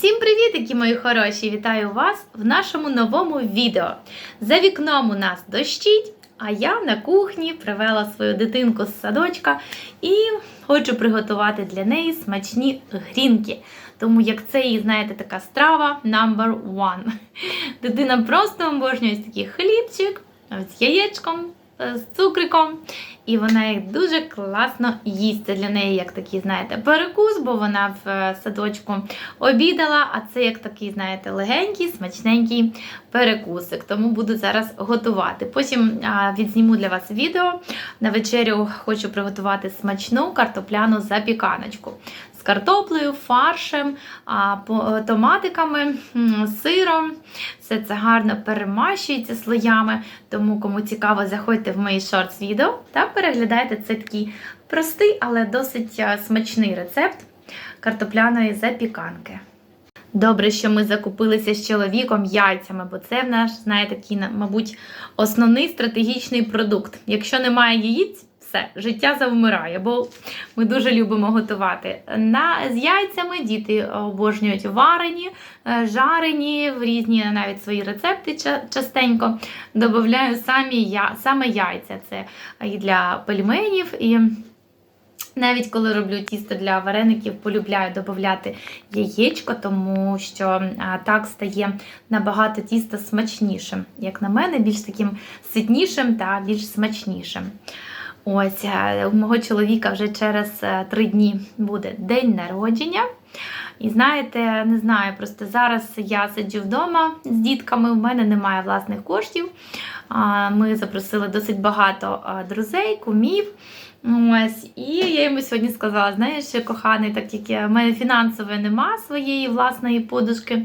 Всім привіт, які мої хороші! Вітаю вас в нашому новому відео. За вікном у нас дощить, а я на кухні привела свою дитинку з садочка і хочу приготувати для неї смачні грінки. Тому як це її, знаєте, така страва number one. Дитина просто обожнює такий хлібчик з яєчком, з цукриком. І вона їх дуже класно їсть. Для неї як такий, знаєте, перекус, бо вона в е, садочку обідала, а це як такий, знаєте, легенький, смачненький перекусик. Тому буду зараз готувати. Потім відзніму для вас відео. На вечерю хочу приготувати смачну картопляну запіканочку. Картоплею, фаршем, а, томатиками, сиром. Все це гарно перемащується слоями. Тому, кому цікаво, заходьте в мої шортс відео та переглядайте цей такий простий, але досить смачний рецепт картопляної запіканки. Добре, що ми закупилися з чоловіком яйцями, бо це в наш, знаєте, такий, мабуть, основний стратегічний продукт. Якщо немає яєць, все, життя завмирає, бо ми дуже любимо готувати. На, з яйцями діти обожнюють варені, е, жарені, в різні навіть свої рецепти частенько. Самі я, саме яйця. Це і для пельменів, і навіть коли роблю тісто для вареників, полюбляю додати яєчко, тому що так стає набагато тісто смачнішим. Як на мене, більш таким ситнішим та більш смачнішим. Ось е, у мого чоловіка вже через е, три дні буде день народження. І знаєте, не знаю, просто зараз я сиджу вдома з дітками, в мене немає власних коштів. Ми запросили досить багато друзей, кумів. Ось, і я йому сьогодні сказала: знаєш, коханий, так як я- в мене фінансової нема своєї власної подушки,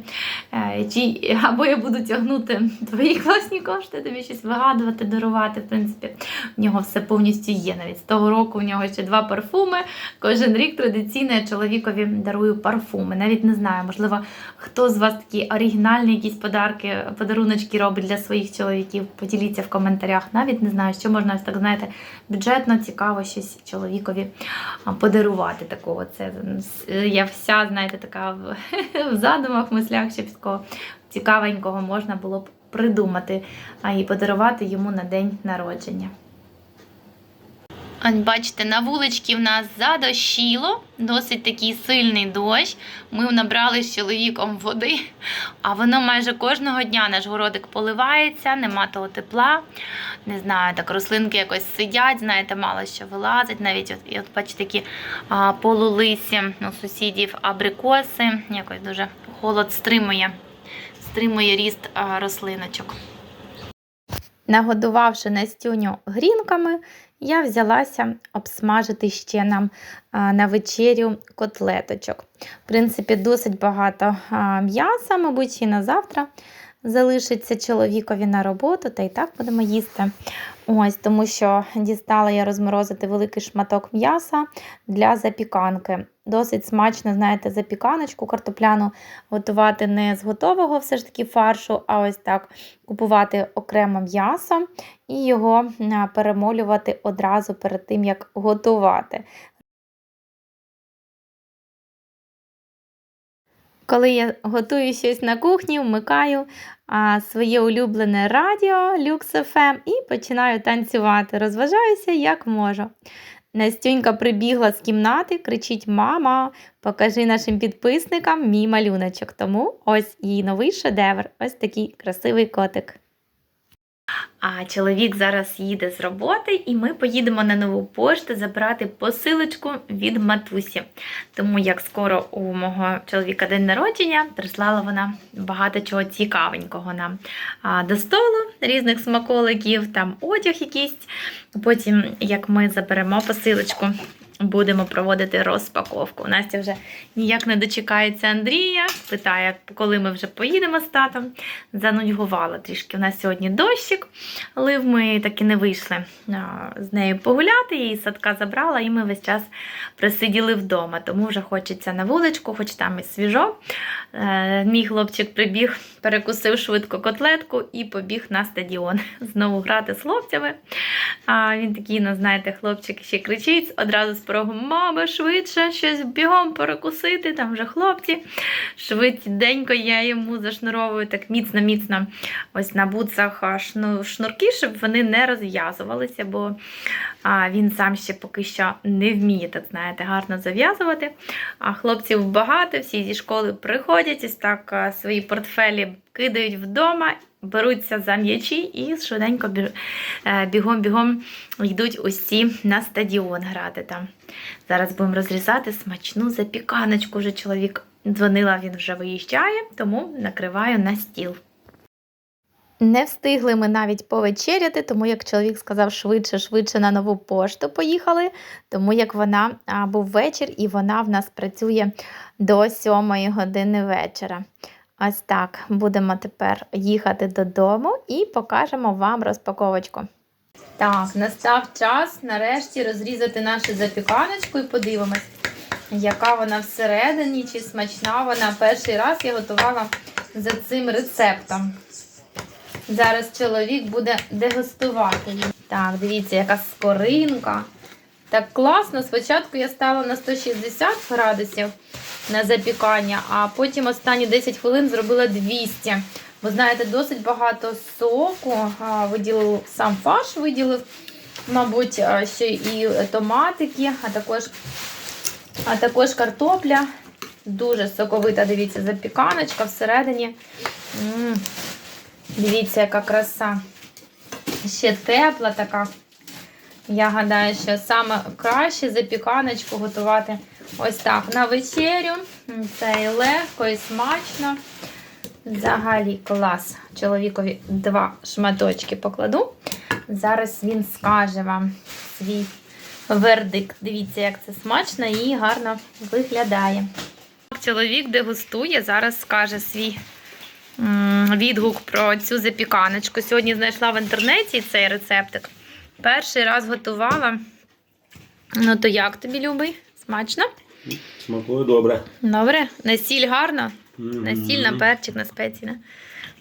е, чи або я буду тягнути твої класні кошти, тобі щось вигадувати, дарувати. В принципі, в нього все повністю є. Навіть з того року у нього ще два парфуми. Кожен рік традиційно я чоловікові дарую парфуми. Навіть не знаю, можливо, хто з вас такі оригінальні якісь подарки, подаруночки робить для своїх чоловіків. Поділіться в коментарях. Навіть не знаю, що можна ось так, знаєте, бюджетно цікаво щось чоловікові подарувати такого. Це я вся, знаєте, така в, в задумах, мислях, щоб такого цікавенького можна було б придумати і подарувати йому на день народження. Бачите, на вуличці в нас задощило, досить такий сильний дощ. Ми набрали з чоловіком води, а воно майже кожного дня наш городик поливається, нема того тепла. Не знаю, так рослинки якось сидять, знаєте, мало що вилазить. Навіть от, і от бачите, такі а, полулисі у сусідів абрикоси. Якось дуже холод стримує, стримує ріст а, рослиночок. Нагодувавши Настюню грінками, я взялася обсмажити ще нам на вечерю котлеточок. В принципі, досить багато м'яса, мабуть, і на завтра залишиться чоловікові на роботу, та й так будемо їсти. Ось, тому що дістала я розморозити великий шматок м'яса для запіканки. Досить смачно, знаєте, запіканочку картопляну готувати не з готового все ж таки фаршу, а ось так купувати окремо м'ясо і його перемолювати одразу перед тим, як готувати. Коли я готую щось на кухні, вмикаю а, своє улюблене радіо Lux FM і починаю танцювати. Розважаюся як можу. Настюнька прибігла з кімнати, кричить: Мама, покажи нашим підписникам мій малюночок. Тому ось її новий шедевр, ось такий красивий котик. А чоловік зараз їде з роботи, і ми поїдемо на нову пошту забрати посилочку від матусі. Тому як скоро у мого чоловіка день народження, прислала вона багато чого цікавенького нам до столу, різних смаколиків, там одяг якийсь. Потім, як ми заберемо посилочку, будемо проводити розпаковку. Настя вже ніяк не дочекається Андрія, питає, коли ми вже поїдемо з татом. Занудьгувала трішки. У нас сьогодні дощик, лив ми таки не вийшли з нею погуляти, її садка забрала, і ми весь час присиділи вдома. Тому вже хочеться на вуличку, хоч там і свіжо. Е, Мій хлопчик прибіг, перекусив швидко котлетку і побіг на стадіон знову грати з хлопцями. А він такий, ну знаєте, хлопчик ще кричить, одразу з про мами швидше щось бігом перекусити. Там вже хлопці. Швиденько я йому зашнуровую так міцно-міцно ось на буцах шнурки, щоб вони не розв'язувалися, бо він сам ще поки що не вміє, так знаєте, гарно зав'язувати. А хлопців багато, всі зі школи приходять, ось так свої портфелі кидають вдома, беруться за м'ячі і швиденько е, бігом-бігом йдуть усі на стадіон грати там. Зараз будемо розрізати смачну запіканочку. Вже чоловік дзвонила, він вже виїжджає, тому накриваю на стіл. Не встигли ми навіть повечеряти, тому як чоловік сказав швидше, швидше на нову пошту поїхали. Тому як вона а, був вечір і вона в нас працює до 7 години вечора. Ось так будемо тепер їхати додому і покажемо вам розпаковочку. Так, настав час нарешті розрізати нашу запіканочку і подивимось, яка вона всередині, чи смачна вона. Перший раз я готувала за цим рецептом. Зараз чоловік буде дегустувати. Так, дивіться, яка скоринка. Так класно. Спочатку я ставила на 160 градусів на запікання, а потім останні 10 хвилин зробила 200. Ви знаєте, досить багато соку виділив сам фарш, виділив, мабуть, ще і томатики, а також, а також картопля. Дуже соковита, дивіться, запіканочка всередині. М, Дивіться, яка краса. Ще тепла така. Я гадаю, що саме краще запіканочку готувати ось так на вечерю. Це і легко, і смачно. Взагалі клас. Чоловікові два шматочки покладу. Зараз він скаже вам свій вердикт. Дивіться, як це смачно і гарно виглядає. Чоловік дегустує, зараз скаже свій відгук про цю запіканочку. Сьогодні знайшла в інтернеті цей рецептик. Перший раз готувала. Ну, то як тобі, любий? Смачно? Смакує добре. Добре? На сіль гарно? На сіль, на перчик, на спеції. на-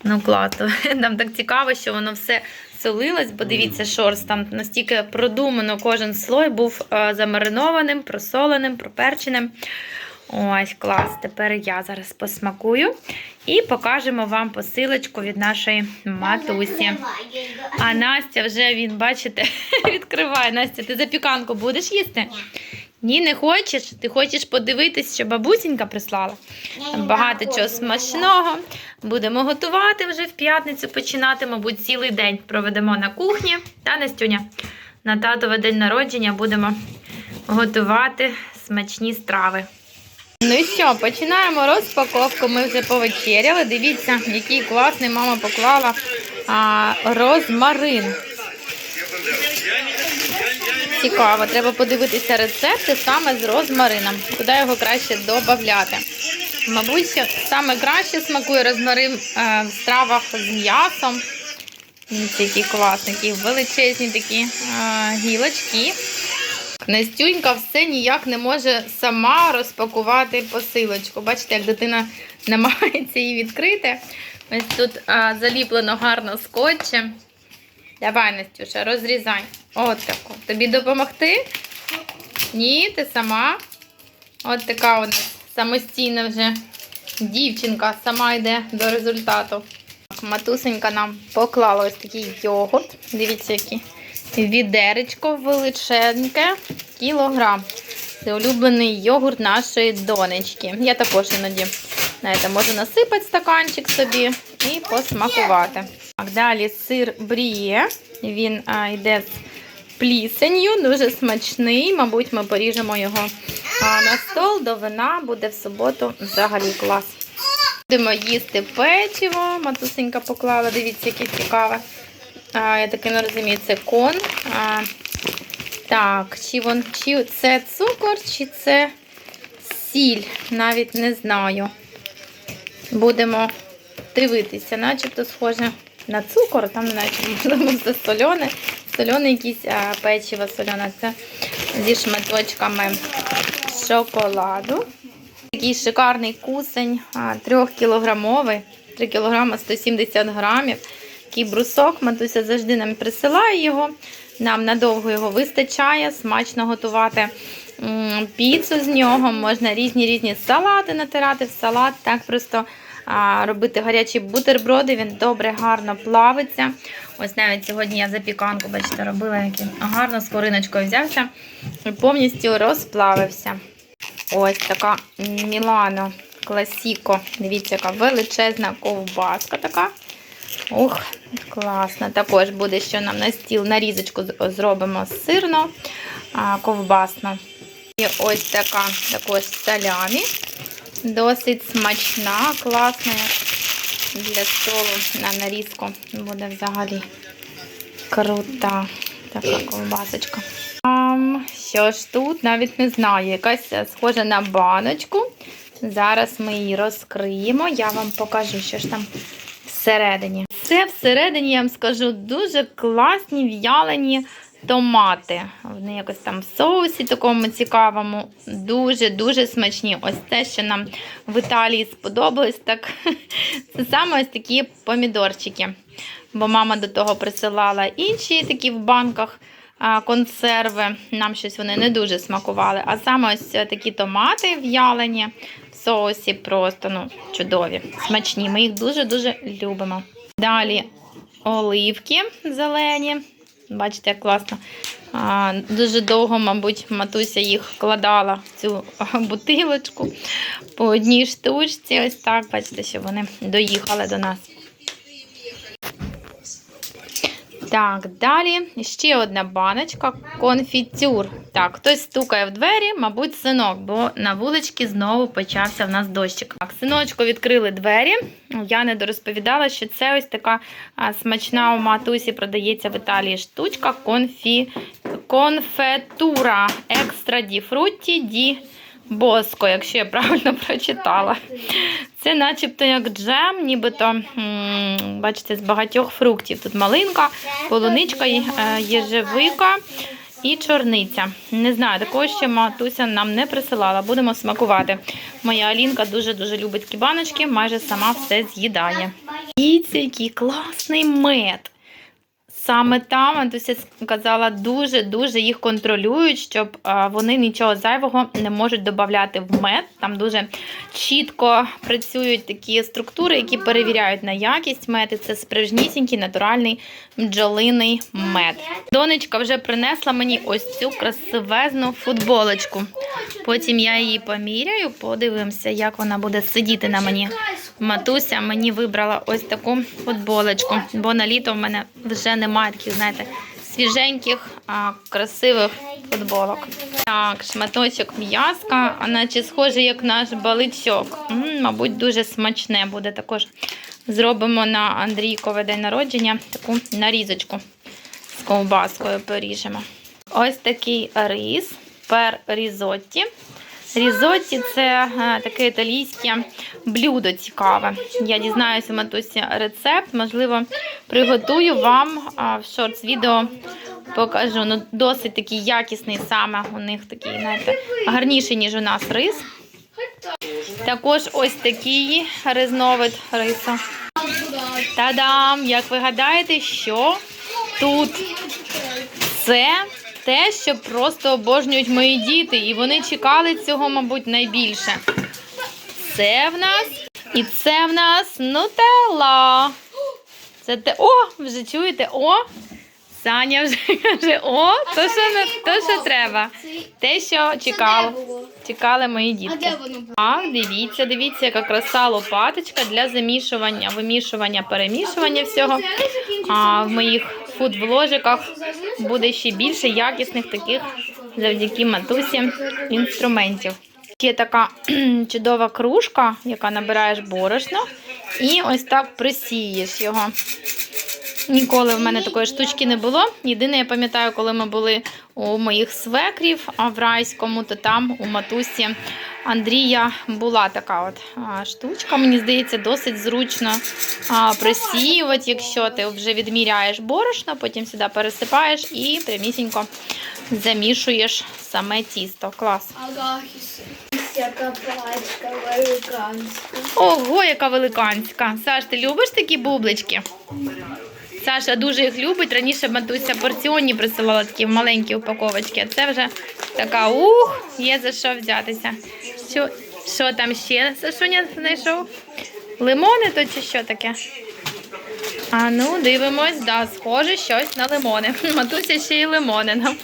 Ну, класно. Нам так цікаво, що воно все солилось, бо дивіться, шорс там настільки продумано кожен слой був е, замаринованим, просоленим, проперченим. Ось, клас. Тепер я зараз посмакую і покажемо вам посилочку від нашої матусі. А Настя вже він, бачите, відкриває. Настя, ти запіканку будеш їсти? Ні, не хочеш? Ти хочеш подивитись, що бабусінька прислала? Там багато чого смачного. Будемо готувати вже в п'ятницю починати, мабуть, цілий день проведемо на кухні. Та Настюня, на татове день народження будемо готувати смачні страви. Ну і що, починаємо розпаковку. Ми вже повечеряли. Дивіться, який класний мама поклала а, розмарин. Цікаво, треба подивитися рецепти саме з розмарином. Куди його краще додати. Мабуть, саме краще смакує розмарин е, в стравах з м'ясом. Класні, які величезні такі е, гілочки. Настюнька все ніяк не може сама розпакувати посилочку. Бачите, як дитина намагається її відкрити. Ось тут а, заліплено гарно скотчем. Давай, Настюша, розрізай. От таку. Тобі допомогти? Ні, ти сама. От така нас самостійна вже дівчинка сама йде до результату. Матусенька нам поклала ось такий йогурт. Дивіться, який відеречко величеньке, кілограм. Це улюблений йогурт нашої донечки. Я також іноді знаєте, можу насипати стаканчик собі і посмакувати. Так, далі сир бріє. Він а, йде з плісенью, дуже смачний. Мабуть, ми поріжемо його на стол до вина. Буде в суботу взагалі клас. Будемо їсти печиво. Матусенька поклала. Дивіться, яке цікаве. Я таки не розумію, це кон. Так, чи, це цукор, чи це сіль, навіть не знаю. Будемо дивитися, начебто схоже на цукор, там начебто можливо соляне якісь печиво соляне. Це зі шматочками шоколаду. Такий шикарний кусень, 3-кілограмовий, 3 кг 170 грамів. Такий брусок, матуся завжди нам присилає його. Нам надовго його вистачає, смачно готувати піцу з нього, можна різні різні салати натирати в салат, так просто робити гарячі бутерброди, він добре, гарно плавиться. Ось навіть сьогодні я запіканку, бачите, робила який гарно з кориночкою взявся і повністю розплавився. Ось така Мілано Класіко. Дивіться, яка величезна ковбаска така. Ух, класно. Також буде, що нам на стіл нарізочку зробимо сирно, ковбасно. І ось така також салямі. Досить смачна, класна для столу на нарізку. Буде взагалі крута така ковбасочка. Ам, що ж тут? Навіть не знаю. Якась е, схожа на баночку. Зараз ми її розкриємо. Я вам покажу, що ж там всередині. Це всередині, я вам скажу, дуже класні в'ялені томати. Вони якось там в соусі такому цікавому. Дуже-дуже смачні. Ось те, що нам в Італії сподобалось, так це саме ось такі помідорчики. Бо мама до того присилала інші такі в банках консерви. Нам щось вони не дуже смакували. А саме ось такі томати в'ялені в соусі просто ну, чудові, смачні. Ми їх дуже-дуже любимо. Далі оливки зелені. Бачите, як класно. А, дуже довго, мабуть, матуся їх вкладала в цю бутилочку по одній штучці. Ось так, бачите, що вони доїхали до нас. Так, далі ще одна баночка конфітюр. Так, хтось стукає в двері, мабуть, синок, бо на вуличці знову почався в нас дощик. Так, синочку відкрили двері. Я не дорозповідала, що це ось така смачна у матусі продається в Італії штучка конфі... конфетура екстра ді фрутті ді боско, якщо я правильно прочитала. Це начебто як джем, нібито, бачите, з багатьох фруктів. Тут малинка, полуничка, е, єжевика і чорниця. Не знаю, такого ще матуся нам не присилала. Будемо смакувати. Моя Алінка дуже-дуже любить такі баночки, майже сама все з'їдає. Дивіться, який класний мед. Саме там Антуся казала, дуже-дуже їх контролюють, щоб вони нічого зайвого не можуть додати в мед. Там дуже чітко працюють такі структури, які перевіряють на якість мед. І це справжнісінький натуральний бджолиний мед. Донечка вже принесла мені ось цю красивезну футболочку. Потім я її поміряю, подивимося, як вона буде сидіти на мені. Матуся мені вибрала ось таку футболочку, бо на літо в мене вже немає таких, знаєте, свіженьких, красивих футболок. Так, шматочок м'язка, а наче схоже, як наш баличок. М, мабуть, дуже смачне буде також. Зробимо на Андрійкове день народження таку нарізочку з ковбаскою поріжемо. Ось такий рис пер різотті. Різотті це е, таке італійське блюдо цікаве. Я дізнаюся, матусі, рецепт. Можливо, приготую вам в шортс відео покажу. Ну, досить такий якісний саме. У них такий, знаєте, гарніший, ніж у нас рис. Також ось такий різновид рису. Та-дам! Як ви гадаєте, що тут це те, що просто обожнюють мої діти, і вони чекали цього, мабуть, найбільше. Це в нас і це в нас нутелла. Це те. О, вже чуєте? О! Саня вже каже, о, то що, не, то, що треба. Те, що чекали, чекали мої дітки. було? Так, дивіться, дивіться, яка краса лопаточка для замішування, вимішування, перемішування всього. А в моїх фуд-вложиках буде ще більше якісних таких завдяки матусі інструментів. Є така чудова кружка, яка набираєш борошно, і ось так присієш його. Ніколи в мене такої штучки не було. Єдине, я пам'ятаю, коли ми були у моїх свекрів а в райському, то там у матусі Андрія була така от штучка. Мені здається, досить зручно присіювати, якщо ти вже відміряєш борошно, потім сюди пересипаєш і прямісінько замішуєш саме тісто. Клас. Яка пачка американська. Ого, яка великанська. Саш, ти любиш такі бублички? Саша дуже їх любить. Раніше матуся порціонні присилала такі маленькі упаковочки, а це вже Така ух, є за що взятися. Що, що там ще Сашуня знайшов? Лимони то чи що таке? А ну, дивимось, да, схоже щось на лимони. Матуся ще й лимони нам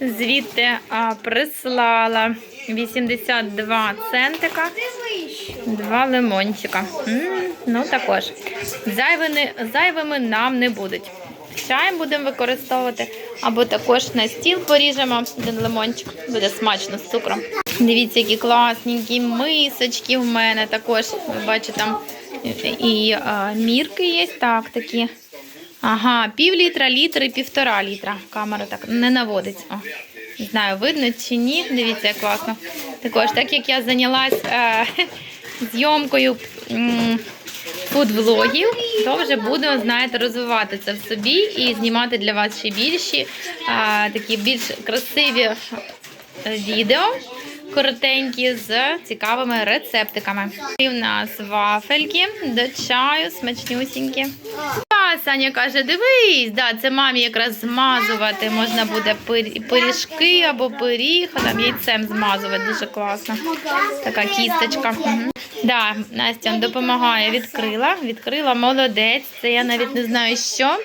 звідти а, прислала 82 центика. Два лимончика. М, ну також. Зайвими, зайвими нам не будуть. Чаєм будемо використовувати, або також на стіл поріжемо один лимончик. Буде смачно з цукром. Дивіться, які класненькі мисочки в мене також. Бачите, там і а, мірки є. Так, такі. Ага, пів літра, літр і півтора літра. Камера так не наводить. Не знаю, видно чи ні. Дивіться, як класно. Також, так як я зайнялась е, зйомкою фуд-влогів, то вже буду, знаєте, розвивати це в собі і знімати для вас ще більші, е, такі більш красиві е, відео. Коротенькі з цікавими рецептиками. І в нас вафельки до чаю, смачнюсінькі. А, Саня каже: дивись, да, це мамі якраз змазувати. Можна буде пиріжки або пиріг, а там яйцем змазувати. Дуже класно. Така кісточка. Да, Настя допомагає, відкрила. Відкрила молодець. Це я навіть не знаю що.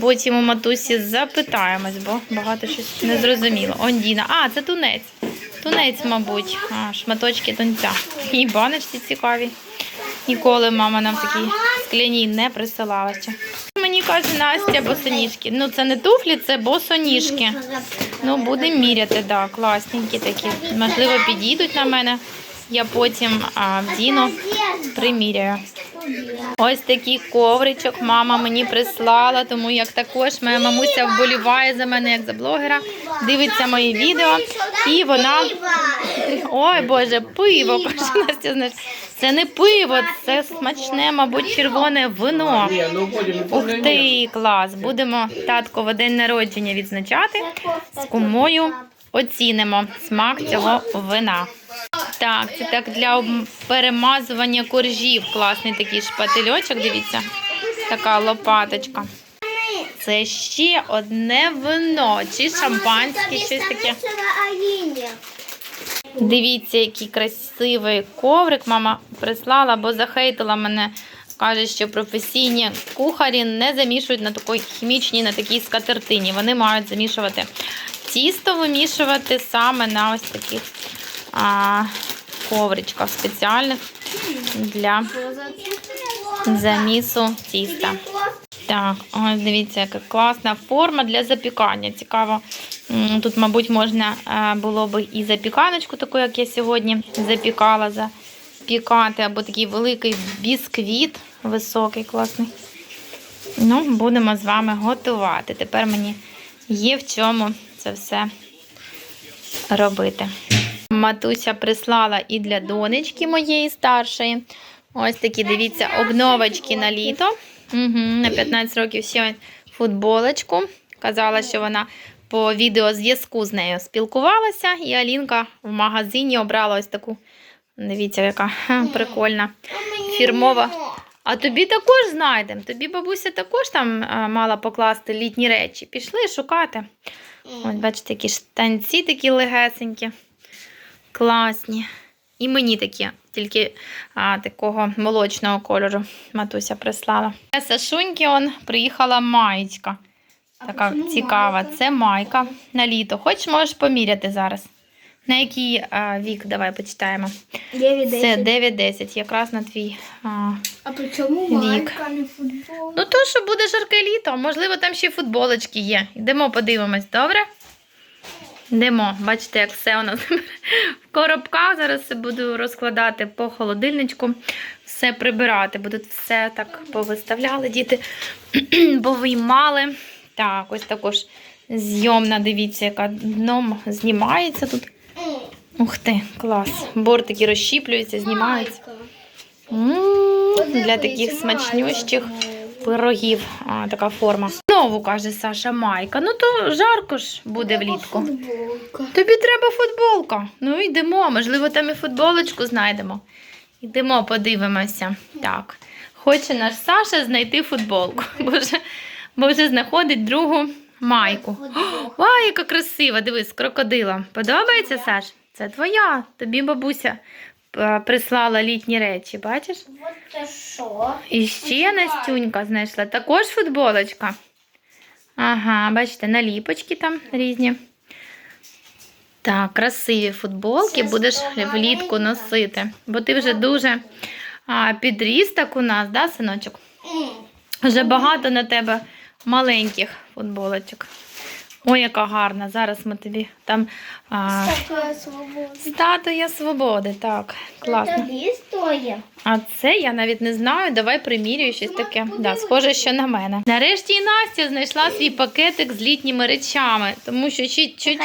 Потім у матусі запитаємось, бо багато щось не зрозуміло. Он Діна. А, це тунець. Тунець, мабуть. А, шматочки тунця. І баночці цікаві. Ніколи мама нам такі скляні не присилала ще. Мені каже Настя босоніжки. Ну це не туфлі, це босоніжки. Ну, будемо міряти, да, класненькі такі. Можливо, підійдуть на мене. Я потім а, вдіну, приміряю. Ось такий ковричок мама мені прислала, тому як також моя мамуся вболіває за мене як за блогера, дивиться мої відео, і вона. Ой Боже, пиво. Це не пиво, це смачне, мабуть, червоне вино. Ух ти, клас! Будемо татково день народження відзначати. З кумою оцінимо смак цього вина. Так, це так для перемазування коржів. Класний такий шпательочок, дивіться. Така лопаточка. Це ще одне вино, чи шампанське, щось таке. Дивіться, який красивий коврик мама прислала, бо захейтила мене. Каже, що професійні кухарі не замішують на такій хімічній, на такій скатертині. Вони мають замішувати тісто, вимішувати саме на ось таких а, ковричках спеціальних для замісу тіста. Так, ось дивіться, яка класна форма для запікання. Цікаво, тут, мабуть, можна е, було би і запіканочку, таку, як я сьогодні запікала, запікати, або такий великий бісквіт, високий, класний. Ну, будемо з вами готувати. Тепер мені є в чому це все робити. Матуся прислала і для донечки моєї старшої. Ось такі, дивіться, обновочки на літо. Угу, на 15 років ще футболочку. Казала, що вона по відеозв'язку з нею спілкувалася, і Алінка в магазині обрала ось таку. Дивіться, яка прикольна. Фірмова. А тобі також знайдемо. Тобі бабуся також там мала покласти літні речі. Пішли шукати. Ось, бачите, які штанці такі легесенькі, класні. І мені такі, тільки а, такого молочного кольору матуся прислала. Сашуньки он приїхала маєчка. Така цікава. Це майка на літо. Хочеш, можеш поміряти зараз. На який а, вік? Давай почитаємо. Це 9-10, якраз на твій. А, А при чому Вік. майка, не футбол? Ну, то, що буде жарке літо, можливо, там ще футболочки є. Йдемо подивимось, добре? Йдемо, бачите, як все у нас в коробках. Зараз все буду розкладати по холодильничку, все прибирати. Будуть все так повиставляли діти, повиймали. Так, ось також зйомна, дивіться, яка дном знімається тут. Ух ти, клас. Бортики розщіплюються, знімаються. М, Для таких смачнющих пирогів а, така форма. Знову каже Саша Майка. Ну то жарко ж буде влітку. Футболка. Тобі треба футболка. Ну йдемо, можливо, там і футболочку знайдемо. Йдемо, подивимося. Так. Хоче наш Саша знайти футболку, бо вже, бо вже знаходить другу майку. Ой, яка красива, дивись, з крокодилом. Подобається, Саш? Це твоя. Тобі бабуся е, прислала літні речі, бачиш? І ще Настюнька знайшла. Також футболочка. Ага, бачите, наліпочки там різні. Так, красиві футболки Це будеш влітку носити. Бо ти вже дуже а, підрісток у нас, да, синочок? Вже багато на тебе маленьких футболочок. Ой, яка гарна. Зараз ми тобі там а, Статуя свободи. статуя свободи. Так, класно. Тобі стоїть. А це я навіть не знаю. Давай примірюю щось таке. Да, схоже, що на мене. Нарешті і Настя знайшла свій пакетик з літніми речами, тому що чуть, чуть,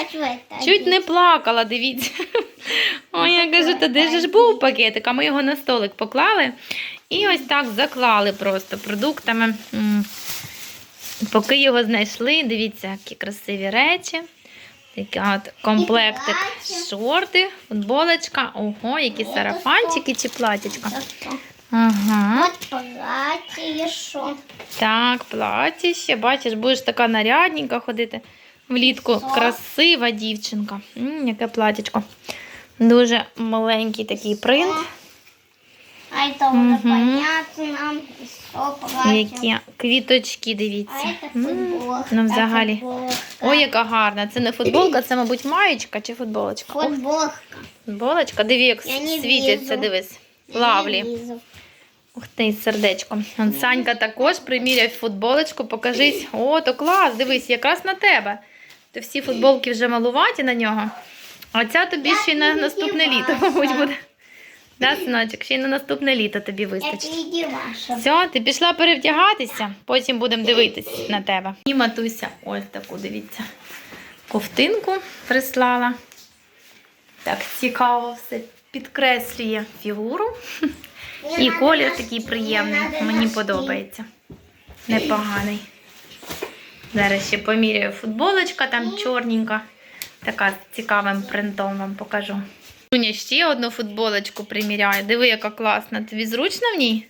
чуть не плакала, дивіться. Ой, я кажу, та де ж був пакетик, а ми його на столик поклали і ось так заклали просто продуктами. Поки його знайшли, дивіться, які красиві речі. Такі от комплектик шорти, футболочка. Ого, які сарафанчики чи платячка. Ага. От плаття, що? Так, плаття ще, бачиш, будеш така нарядненька ходити влітку. Красива дівчинка. М, яке платячко. Дуже маленький такий принт. А это Мгм. понятно. Які квіточки, дивіться. это М, футболка. Ну, взагалі. футболка. Ой, яка гарна. Це не футболка, це, мабуть, маєчка чи футболочка. Футболка. футболочка, диви, як світяться, дивись. Лавлі. Ух ти. Он Санька також приміряв футболочку, покажись. О, то клас, дивись, якраз на тебе. То всі футболки вже малуваті на нього. А ця тобі ще й на наступне літо, мабуть, буде. Да, синочок, ще й на наступне літо тобі вистачить. Все, ти пішла перевдягатися, потім будемо дивитись на тебе. І матуся, ось таку, дивіться. Ковтинку прислала. Так, цікаво все підкреслює фігуру. І колір такий приємний. Мені подобається. Непоганий. Зараз ще поміряю футболочка, там чорненька. Така з цікавим принтом вам покажу. Дуня ще одну футболочку приміряє. Диви, яка класна. Тобі зручно в ній?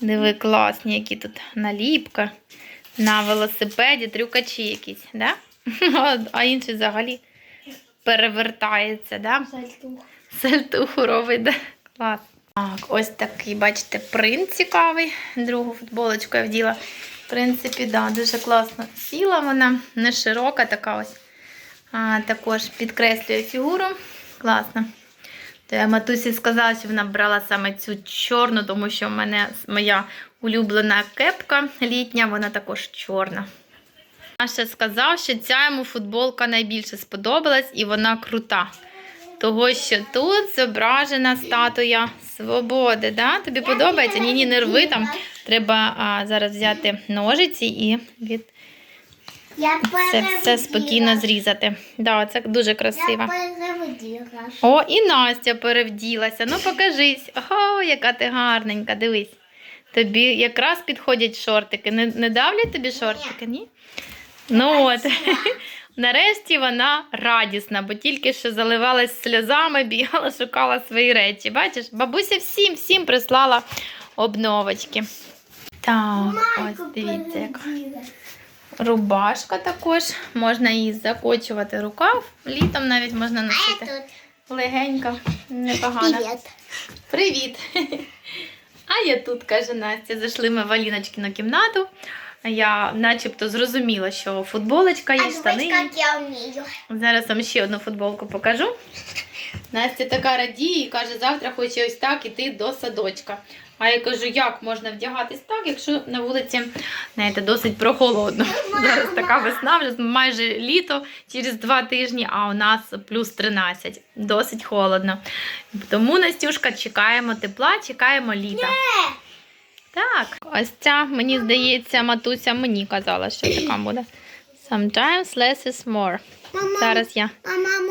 Диви, класні, які тут наліпка. На велосипеді, трюкачі якісь, да? А- А інший взагалі перевертається, да? Сальтух. Сальтуху робить, да? Клас. Так, ось такий, бачите, принт цікавий. Другу футболочку я вділа. В принципі, да, дуже класно сіла вона, не широка, така ось. А, також підкреслює фігуру. Класно. То я матусі сказала, що вона брала саме цю чорну, тому що в мене моя улюблена кепка літня, вона також чорна. Маша сказав, що ця йому футболка найбільше сподобалась і вона крута. Того, що тут зображена статуя свободи. Да? Тобі подобається? Ні, ні, не рви там. Треба а, зараз взяти ножиці і від Я це все спокійно зрізати. Да, це дуже красиво. Я. О, і Настя перевділася. Ну, покажись. О, яка ти гарненька, дивись. Тобі якраз підходять шортики. Не, не давлять тобі шортики, ні? Ну от. Нарешті вона радісна, бо тільки що заливалась сльозами, бігала, шукала свої речі. Бачиш, бабуся всім всім прислала обновочки. Так, ось дивіться, яка рубашка також. Можна її закочувати рукав. Літом навіть можна носити. Легенько, непогано. Привет. Привіт! А я тут, каже Настя. Зайшли ми в Аліночкину кімнату. Я начебто зрозуміла, що футболочка є, штани. є. я умею. Зараз вам ще одну футболку покажу. Настя така радіє і каже, завтра хоче ось так іти до садочка. А я кажу, як можна вдягатись так, якщо на вулиці знаєте, досить прохолодно. Зараз така весна, вже майже літо, через два тижні, а у нас плюс 13. Досить холодно. Тому, Настюшка, чекаємо тепла, чекаємо літа. Так, ось ця, мені здається, матуся мені казала, що така буде. Sometimes less is more. Мама, Зараз я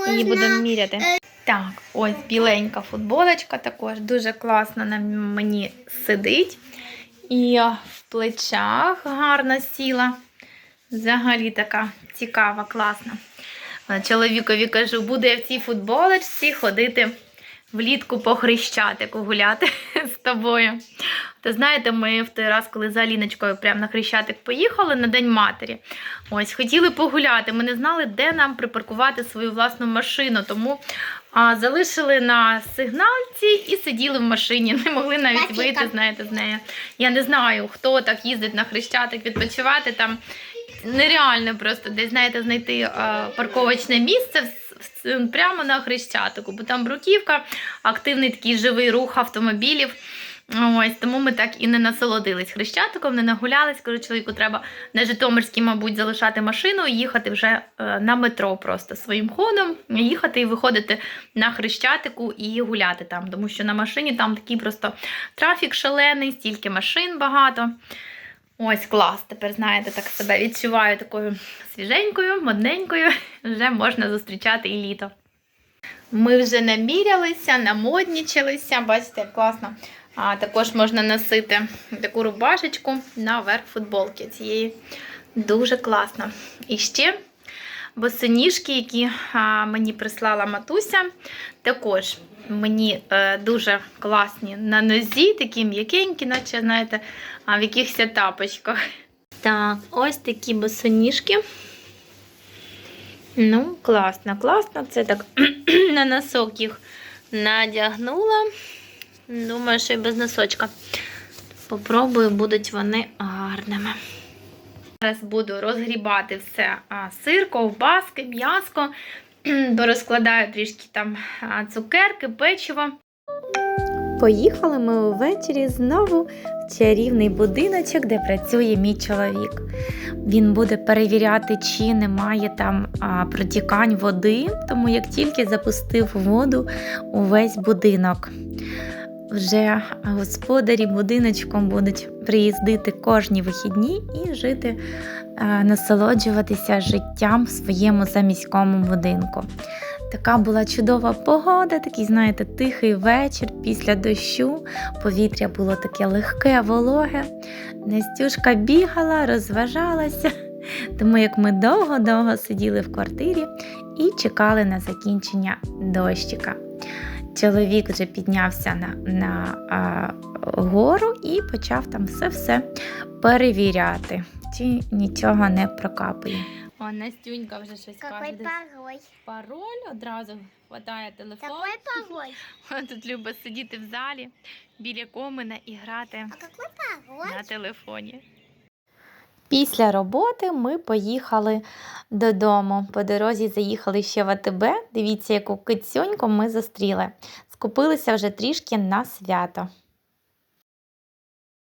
її буду міряти. Так, ось біленька футболочка також дуже класно на мені сидить. І в плечах гарно сіла. Взагалі така цікава, класна. Чоловікові кажу, буду я в цій футболочці ходити влітку по Хрещатику гуляти з тобою. Та знаєте, ми в той раз, коли за Аліночкою прямо на Хрещатик поїхали на День матері. Ось, хотіли погуляти. Ми не знали, де нам припаркувати свою власну машину, тому а, залишили на сигналці і сиділи в машині. Не могли навіть вийти, знаєте, з нею. Я не знаю, хто так їздить на Хрещатик відпочивати там. Нереально просто десь, знаєте, знайти парковочне місце в- в- прямо на Хрещатику, бо там бруківка, активний такий живий рух автомобілів. Ось тому ми так і не насолодились хрещатиком, не нагулялись. Кажу, чоловіку треба на Житомирській, мабуть, залишати машину і їхати вже е, на метро просто своїм ходом, їхати і виходити на хрещатику і гуляти там, тому що на машині там такий просто трафік шалений, стільки машин багато. Ось клас. Тепер, знаєте, так себе відчуваю такою свіженькою, модненькою. Вже можна зустрічати і літо. Ми вже намірялися, намоднічилися. Бачите, як класно. А також можна носити таку рубашечку наверх футболки цієї. Дуже класно. І ще босоніжки, які мені прислала матуся, також мені е, дуже класні на нозі, такі м'якенькі, наче, знаєте, в якихось тапочках. Так, ось такі босоніжки. Ну, класно, класно. Це так на носок їх надягнула. Думаю, що і без носочка. Попробую, будуть вони гарними. Зараз буду розгрібати все. Сир, ковбаски, м'яско. Дорозкладаю трішки там цукерки, печиво. Поїхали ми увечері знову в чарівний будиночок, де працює мій чоловік. Він буде перевіряти, чи немає там протікань води, тому як тільки запустив воду увесь будинок. Вже господарі будиночком будуть приїздити кожні вихідні і жити, насолоджуватися життям в своєму заміському будинку. Така була чудова погода, такий, знаєте, тихий вечір після дощу. Повітря було таке легке, вологе. Настюшка бігала, розважалася. Тому як ми довго-довго сиділи в квартирі і чекали на закінчення дощика. Чоловік вже піднявся на, на а, гору і почав там все-все перевіряти, чи нічого не прокапує. О, Настюнька вже щось Какой пароль? Пароль одразу хватає телефон. Какой пароль? Вона тут любить сидіти в залі біля комина і грати А какой пароль? на телефоні. Після роботи ми поїхали додому. По дорозі заїхали ще в АТБ. Дивіться, яку кицюньку ми зустріли. Скупилися вже трішки на свято.